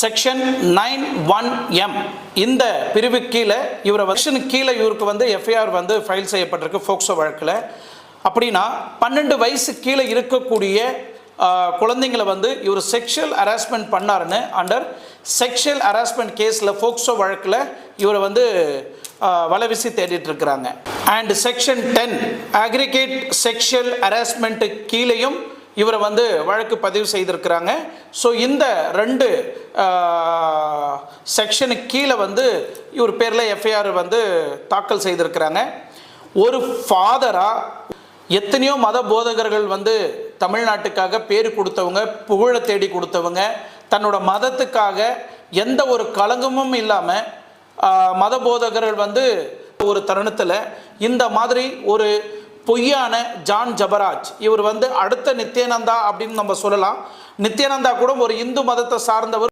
Section nine one M இந்த பிரிவு கீழே இவரை வருஷனுக்கு கீழே இவருக்கு வந்து எஃப்ஐஆர் வந்து ஃபைல் செய்யப்பட்டிருக்கு ஃபோக்சோ வழக்கில். அப்படின்னா பன்னெண்டு வயசு கீழே இருக்கக்கூடிய குழந்தைங்களை வந்து இவர் செக்ஷுவல் ஹராஸ்மெண்ட் பண்ணாருன்னு அண்டர் செக்ஷுவல் ஹராஸ்மெண்ட் கேஸில் ஃபோக்சோ வழக்கில் இவரை வந்து வலவிசி வலைவீசி தேடிட்டு இருக்கிறாங்க. And section ten aggravated sexual harassment கீழேயும் இவரை வந்து வழக்கு பதிவு செய்திருக்கிறாங்க. ஸோ இந்த ரெண்டு செக்ஷனுக்கு கீழே வந்து இவர் பேரில் எஃப்ஐஆர் வந்து தாக்கல் செய்திருக்கிறாங்க. ஒரு ஃபாதராக எத்தனையோ மத போதகர்கள் வந்து தமிழ்நாட்டுக்காக பேர் கொடுத்தவங்க புகழை தேடி கொடுத்தவங்க தன்னோட மதத்துக்காக எந்த ஒரு களங்கமும் இல்லாமல் மத போதகர்கள் வந்து ஒரு தருணத்தில் இந்த மாதிரி ஒரு பொய்யான ஜான் ஜபராஜ். இவர் வந்து அடுத்த நித்யானந்தா அப்படின்னு நம்ம சொல்லலாம். நித்யானந்தா கூட ஒரு இந்து மதத்தை சார்ந்தவர்.